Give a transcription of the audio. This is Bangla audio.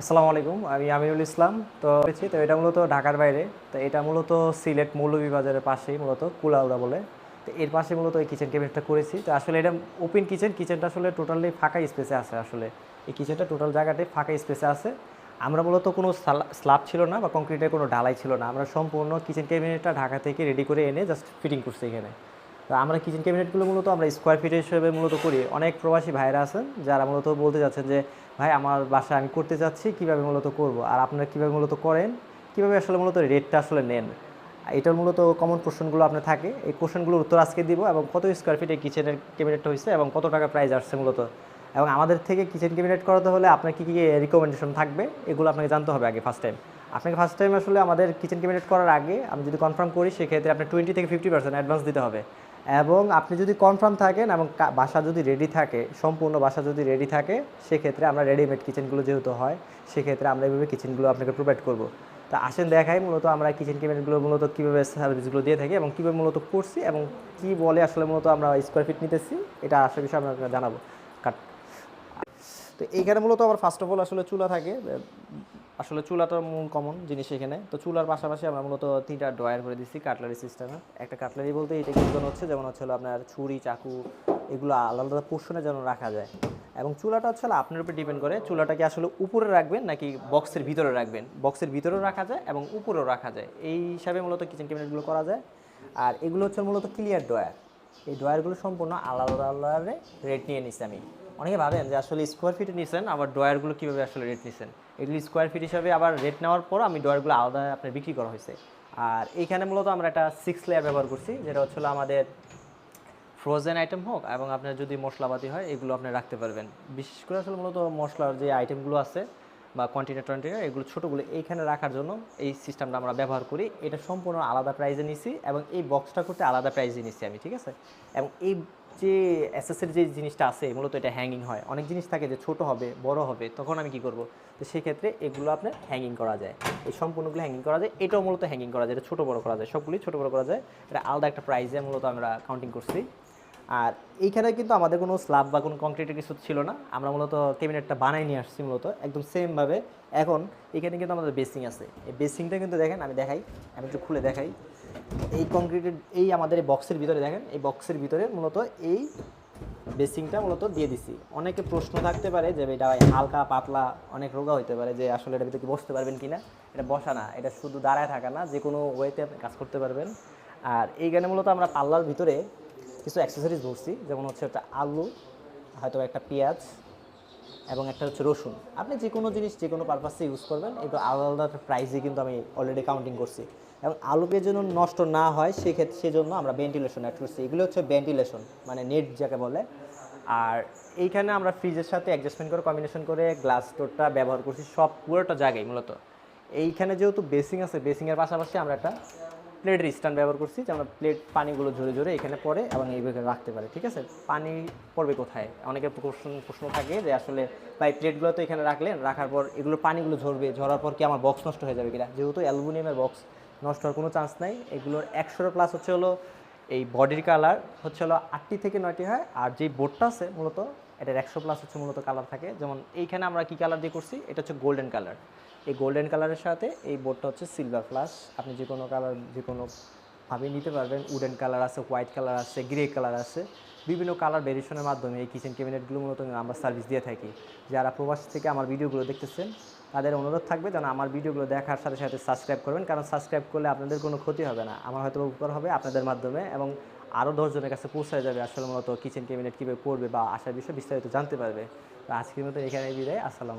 আসসালামু আলাইকুম, আমি আমিনুল ইসলাম। তো বলছি তো এটা মূলত ঢাকার বাইরে। তো এটা মূলত সিলেট মৌলভীবাজারের পাশেই মূলত কুলাউড়া বলে। তো এর পাশে মূলত এই কিচেন ক্যাবিনেটটা করেছি। তো আসলে এটা ওপেন কিচেন কিচেনটা আসলে টোটালি ফাঁকা স্পেসে আছে আসলে। এই কিচেনটা টোটাল জায়গাটাই ফাঁকা স্পেসে আছে। আমরা মূলত কোনো স্ল্যাব ছিল না বা কংক্রিটের কোনো ঢালাই ছিল না। আমরা সম্পূর্ণ কিচেন ক্যাবিনেটটা ঢাকা থেকে রেডি করে এনে জাস্ট ফিটিং করছি এখানে। তো আমরা কিচেন ক্যাবিনেটগুলো মূলত আমরা স্কোয়ার ফিট হিসেবে মূলত করি। অনেক প্রবাসী ভাইরা আছেন যারা মূলত বলতে যাচ্ছেন যে, ভাই, আমার বাসায় আমি করতে যাচ্ছি কীভাবে মূলত করব? আর আপনারা কীভাবে মূলত করেন? কীভাবে আসলে মূলত রেটটা আসলে নেন? এটার মূলত কমন কোশ্চেনগুলো আপনার থাকে। এই কোশ্চেনগুলোর উত্তর আজকে দিব এবং কত স্কোয়ার ফিট কিচেনের ক্যাবিনেটটা হয়েছে এবং কত টাকা প্রাইস আসছে মূলত? এবং আমাদের থেকে কিচেন ক্যাবিনেট করাতে হলে আপনার কী কী রিকমেন্ডেশন থাকবে? এগুলো আপনাকে জানতে হবে আগে ফার্স্ট টাইম আপনাকে ফার্স্ট টাইম আসলে আমাদের কিচেন ক্যাবিনেট করার আগে আমি যদি কনফার্ম করি, সেক্ষেত্রে আপনার টোয়েন্টি থেকে ফিফটি পার্সেন্ট অ্যাডভান্স দিতে হবে। এবং আপনি যদি কনফার্ম থাকেন এবং বাসা যদি রেডি থাকে, সম্পূর্ণ বাসা যদি রেডি থাকে, সেক্ষেত্রে আমরা রেডিমেড কিচেনগুলো যেহেতু হয়, সেক্ষেত্রে আমরা এইভাবে কিচেনগুলো আপনাকে প্রোভাইড করব। তা আসেন দেখাই, মূলত আমরা কিচেন ক্যাবিনেটগুলো মূলত কীভাবে সার্ভিসগুলো দিয়ে থাকি এবং কীভাবে মূলত করছি এবং কী বলে আসলে মূলত আমরা স্কোয়ার ফিট নিতেছি, এটা আসলে বিষয়ে আমরা জানাব। কাট তো এইখানে মূলত আমার ফার্স্ট অফ অল আসলে চুলা থাকে আসলে চুলাটা মূল কমন জিনিস এখানে। তো চুলার পাশাপাশি আমরা মূলত তিনটা ড্রয়ার করে দিচ্ছি কাটলারি সিস্টেমে একটা কাটলারি বলতে এটা কিন্তু হচ্ছে? যেমন হচ্ছে আপনার ছুরি, চাকু, এগুলো আলাদা পোর্শনে যেন রাখা যায়। এবং চুলাটা হচ্ছে আপনার উপর ডিপেন্ড করে চুলাটাকে আসলে উপরে রাখবেন নাকি বক্সের ভিতরে রাখবেন। বক্সের ভিতরেও রাখা যায় এবং উপরেও রাখা যায়। এই হিসাবে মূলত কিচেন ক্যাবিনেটগুলো করা যায়। আর এগুলো হচ্ছে মূলত ক্লিয়ার ড্রয়ার এই ড্রয়ারগুলো সম্পূর্ণ আলাদা আলাদা রেট নিয়ে নিচ্ছি আমি। অনেকে ভাবেন যে আসলে স্কোয়ার ফিটে নিছেন, আবার ড্রয়ারগুলো কীভাবে আসলে রেট নিছেন? এগুলি স্কোয়ার ফিট হিসাবে আবার রেট নেওয়ার পর আমি ড্রয়ারগুলো আলাদা আপনার বিক্রি করা হয়েছে। আর এইখানে মূলত আমরা একটা সিক্স লেয়ার ব্যবহার করছি, যেটা হচ্ছে হলো আমাদের ফ্রোজেন আইটেম হোক এবং আপনার যদি মশলাপাতি হয়, এগুলো আপনি রাখতে পারবেন। বিশেষ করে আসলে মূলত মশলার যে আইটেমগুলো আছে বা কন্টেনার টন্টেনার এগুলো ছোটোগুলো এইখানে রাখার জন্য এই সিস্টেমটা আমরা ব্যবহার করি। এটা সম্পূর্ণ আলাদা প্রাইজে নিছি এবং এই বক্সটা করতে আলাদা প্রাইজে নিছি আমি, ঠিক আছে? এবং এই যে অ্যাসেসের যে জিনিসটা আছে, মূলত এটা হ্যাঙ্গিং হয়। অনেক জিনিস থাকে যে ছোট হবে, বড় হবে, তখন আমি কি করব? তো সেক্ষেত্রে এগুলো আপনার হ্যাঙ্গিং করা যায়। এই সম্পূর্ণগুলো হ্যাঙ্গিং করা যায়। এটাও মূলত হ্যাঙ্গিং করা যায়। এটা ছোটো বড় করা যায়। সবগুলোই ছোটো বড় করা যায়। এটা আলাদা একটা প্রাইজে মূলত আমরা কাউন্টিং করছি। আর এইখানে কিন্তু আমাদের কোনো স্ল্যাব বা কোনো কংক্রিটের কিছু ছিল না। আমরা মূলত ক্যাবিনেটটা বানাই নিয়ে আসছি মূলত, একদম সেমভাবে এখন এখানে কিন্তু আমাদের বেসিং আছে। এই বেসিংটা কিন্তু দেখেন, আমি দেখাই, আমি একটু খুলে দেখাই। এই কংক্রিটের এই আমাদের এই বক্সের ভিতরে দেখেন, এই বক্সের ভিতরে মূলত এই বেসিংটা মূলত দিয়ে দিছি। অনেকে প্রশ্ন থাকতে পারে যে এটা হালকা, পাতলা, অনেক রোগা হতে পারে যে আসলে এটা ভিতরে কি বসতে পারবেন কিনা? এটা বসা না, এটা শুধু দাঁড়ায় থাকা না, যে কোনো ওয়েতে আপনি কাজ করতে পারবেন। আর এইখানে মূলত আমরা পাল্লার ভিতরে কিছু অ্যাক্সেসরিজ ধরছি যেমন হচ্ছে একটা আলু হয়তো একটা পেঁয়াজ, এবং একটা হচ্ছে রসুন। আপনি যে কোনো জিনিস যে কোনো পারপাসে ইউজ করবেন এটা আলাদা আলাদা প্রাইসে কিন্তু আমি অলরেডি কাউন্টিং করছি। এবং আলু পেঁয়াজ যেন নষ্ট না হয়, সেক্ষেত্রে, সেজন্য আমরা ভেন্টিলেশন অ্যাড করছি। এগুলো হচ্ছে ভেন্টিলেশন মানে নেট যাকে বলে। আর এইখানে আমরা ফ্রিজের সাথে অ্যাডজাস্টমেন্ট করে কম্বিনেশন করে গ্লাস স্টোরটা ব্যবহার করছি, সব পুরোটা জায়গায় মূলত। এইখানে যেহেতু বেসিং আছে বেসিংয়ের পাশাপাশি আমরা একটা প্লেটের স্ট্যান্ড ব্যবহার করছি, যে আমরা প্লেট পানিগুলো ঝরে ঝরে এখানে পড়ে এবং এইভাবে রাখতে পারি, ঠিক আছে? পানি পড়বে কোথায়? অনেকের প্রশ্ন প্রশ্ন থাকে যে আসলে, ভাই প্লেটগুলো তো এখানে রাখলেন, রাখার পর এগুলো পানিগুলো ঝরবে, ঝরার পর কি আমার বক্স নষ্ট হয়ে যাবে কিনা? যেহেতু অ্যালুমিনিয়ামের বক্স নষ্ট হওয়ার কোনো চান্স নাই, এগুলোর একশোর প্লাস হচ্ছে হলো এই বডির কালার হচ্ছে হলো আটটি থেকে নয়টি হয়, আর যেই বোর্ডটা আছে, মূলত এটার একশো প্লাস হচ্ছে মূলত কালার থাকে। যেমন এইখানে আমরা কি কালার দিয়ে করছি? এটা হচ্ছে গোল্ডেন কালার এই গোল্ডেন কালারের সাথে এই বোর্ডটা হচ্ছে সিলভার প্লাস আপনি যে কোনো কালার যে কোনো ভাবে নিতে পারবেন। উডেন কালার আছে হোয়াইট কালার আছে গ্রে কালার আছে। বিভিন্ন কালার ভেরিয়েশনের মাধ্যমে এই কিচেন ক্যাবিনেটগুলো মূলত আমরা সার্ভিস দিয়ে থাকি। যারা প্রবাস থেকে আমার ভিডিওগুলো দেখতেছেন, তাদের অনুরোধ থাকবে যেন আমার ভিডিওগুলো দেখার সাথে সাথে সাবস্ক্রাইব করবেন। কারণ সাবস্ক্রাইব করলে আপনাদের কোনো ক্ষতি হবে না। আমার হয়তো উপকার হবে আপনাদের মাধ্যমে এবং আরও দশজনের কাছে পৌঁছায় যাবে আসলে মূলত কিচেন ক্যাবিনেট কীভাবে করবে বা আসার বিষয়ে বিস্তারিত জানতে পারবে। আজকের মতো এখানে বিদায়, আসসালাম